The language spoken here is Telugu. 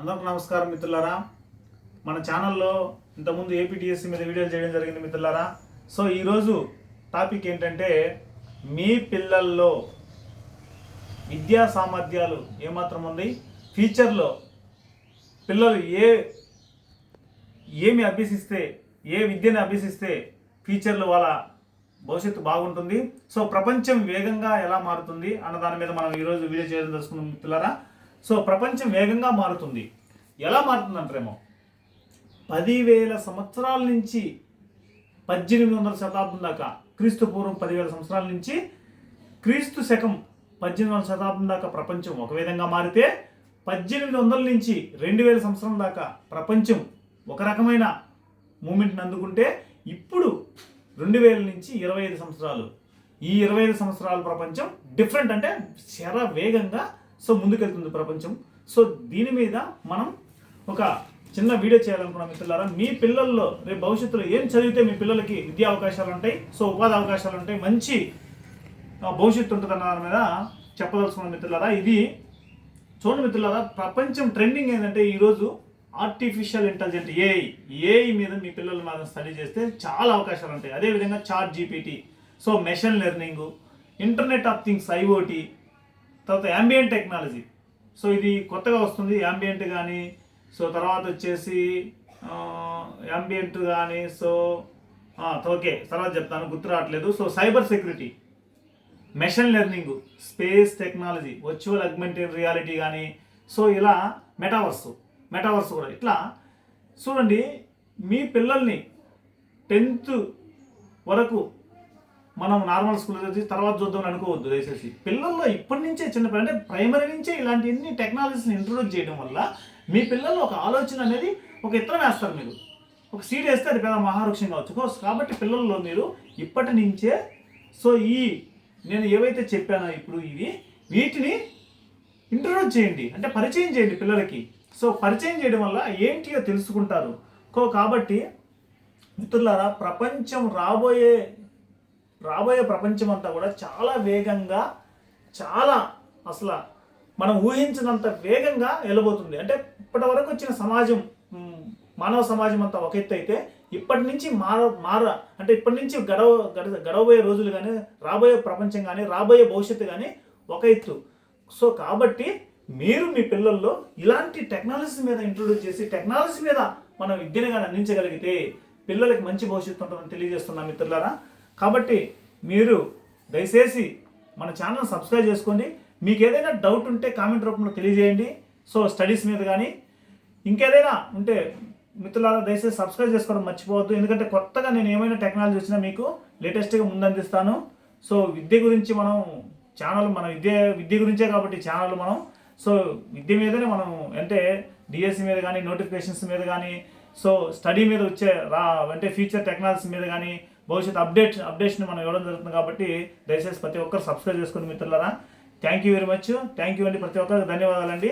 అందరికి నమస్కారం మిత్రులారా. మన ఛానల్లో ఇంతకుముందు ఏపీటీఎస్సీ మీద వీడియోలు చేయడం జరిగింది మిత్రులారా. సో ఈరోజు టాపిక్ ఏంటంటే మీ పిల్లల్లో విద్యా సామర్థ్యాలు ఏమాత్రం ఉంది? ఫ్యూచర్లో పిల్లలు ఏ ఏమి అభ్యసిస్తే ఏ విద్యను అభ్యసిస్తే ఫ్యూచర్లో వాళ్ళ భవిష్యత్తు బాగుంటుంది? సో ప్రపంచం వేగంగా ఎలా మారుతుంది? అన్న దాని మీద మనం ఈరోజు వీడియో చేయడం తెలుసుకున్నాం మిత్రులారా. సో ప్రపంచం వేగంగా మారుతుంది. ఎలా మారుతుంది అంటారేమో పదివేల సంవత్సరాల నుంచి పద్దెనిమిది వందల శతాబ్దం దాకా క్రీస్తు పూర్వం పదివేల సంవత్సరాల నుంచి క్రీస్తు శకం పద్దెనిమిది వందల శతాబ్దం దాకా ప్రపంచం ఒక విధంగా మారితే పద్దెనిమిది వందల నుంచి రెండు వేల సంవత్సరం దాకా ప్రపంచం ఒక రకమైన మూమెంట్ని అందుకుంటే ఇప్పుడు రెండు వేల నుంచి ఇరవై ఐదు సంవత్సరాలు. ఈ ఇరవై ఐదు సంవత్సరాల ప్రపంచం డిఫరెంట్ అంటే శర వేగంగా సో ముందుకెళ్తుంది ప్రపంచం. సో దీని మీద మనం ఒక చిన్న వీడియో చేయాలనుకున్నాం మిత్రులారా. మీ పిల్లల్లో రేపు భవిష్యత్తులో ఏం చదివితే మీ పిల్లలకి విద్యా అవకాశాలు ఉంటాయి సో ఉపాధి అవకాశాలు ఉంటాయి మంచి భవిష్యత్తు ఉంటుంది అన్న దాని మీద చెప్పదలుచుకున్న మిత్రులారా. ఇది చూడండి మిత్రులారా ప్రపంచం ట్రెండింగ్ ఏంటంటే ఈరోజు ఆర్టిఫిషియల్ ఇంటెలిజెంట్ ఏఐ ఏఐ మీద మీ పిల్లలు మాత్రం స్టడీ చేస్తే చాలా అవకాశాలు ఉంటాయి. అదేవిధంగా chat GPT so machine learning internet of things IoT తర్వాత యాంబియంట్ టెక్నాలజీ సో ఇది కొత్తగా వస్తుంది యాంబియంట్ కానీ సో తర్వాత వచ్చేసి యాంబియంట్ కానీ సో ఓకే తర్వాత చెప్తాను గుర్తు రావట్లేదు. So cyber security machine learning space technology virtual augmented reality కానీ సో ఇలా మెటావర్స్ మెటావర్స్ కూడా ఇట్లా చూడండి మీ పిల్లల్ని టెన్త్ వరకు మనం నార్మల్ స్కూల్ చదివి తర్వాత చూద్దాం అనుకోవద్దు దయచేసి. పిల్లల్లో ఇప్పటి నుంచే చిన్న అంటే ప్రైమరీ నుంచే ఇలాంటి ఎన్ని టెక్నాలజీస్ని ఇంట్రొడ్యూస్ చేయడం వల్ల మీ పిల్లల్లో ఒక ఆలోచన అనేది ఒక ఇతరం వేస్తారు మీరు. ఒక సీడ్ వేస్తే అది పెద్ద మహావృక్షం కావచ్చు. కోర్స్ కాబట్టి పిల్లల్లో మీరు ఇప్పటి నుంచే సో ఈ నేను ఏవైతే చెప్పానో ఇప్పుడు ఇవి వీటిని ఇంట్రొడ్యూస్ చేయండి. అంటే పరిచయం చేయండి పిల్లలకి. సో పరిచయం చేయడం వల్ల ఏంటియో తెలుసుకుంటారు. కో కాబట్టి మిత్రులారా ప్రపంచం రాబోయే రాబోయే ప్రపంచం అంతా కూడా చాలా వేగంగా చాలా అసలు మనం ఊహించినంత వేగంగా వెళ్ళబోతుంది. అంటే ఇప్పటి వరకు వచ్చిన సమాజం మానవ సమాజం అంతా ఒక ఎత్తు అయితే ఇప్పటి నుంచి మార మార అంటే ఇప్పటి నుంచి గడవ గడ గడవబోయే రోజులు కానీ రాబోయే ప్రపంచం కానీ రాబోయే భవిష్యత్తు కానీ ఒక ఎత్తు. సో కాబట్టి మీరు మీ పిల్లల్లో ఇలాంటి టెక్నాలజీ మీద ఇంట్రొడ్యూస్ చేసి టెక్నాలజీ మీద మనం విద్యను కానీ అందించగలిగితే పిల్లలకి మంచి భవిష్యత్తు ఉంటుందని తెలియజేస్తున్నాం మిత్రులారా. కాబట్టి మీరు దయచేసి మన ఛానల్ సబ్స్క్రైబ్ చేసుకోండి. మీకు ఏదైనా డౌట్ ఉంటే కామెంట్ రూపంలో తెలియజేయండి. సో స్టడీస్ మీద కానీ ఇంకేదైనా ఉంటే మిత్రులారా దయచేసి సబ్స్క్రైబ్ చేసుకోవడం మర్చిపోవద్దు. ఎందుకంటే కొత్తగా నేను ఏమైనా టెక్నాలజీ వచ్చినా మీకు లేటెస్ట్గా ముందందిస్తాను సో విద్య గురించి మనం ఛానల్ మన విద్య విద్య గురించే కాబట్టి ఛానల్ మనం. సో విద్య మీదనే మనం అంటే డిఎస్సి మీద కానీ నోటిఫికేషన్స్ మీద కానీ సో స్టడీ మీద వచ్చే రా అంటే ఫ్యూచర్ టెక్నాలజీ మీద కానీ భవిష్యత్ అప్డేట్ అప్డేషన్ మనం ఇవ్వడం జరుగుతుంది కాబట్టి దయచేసి ప్రతి ఒక్కరు సబ్స్క్రైబ్ చేసుకోండి మిత్రులారా. Thank you very much thank you అండి ప్రతి ఒక్కరికి. ధన్యవాదాలండి.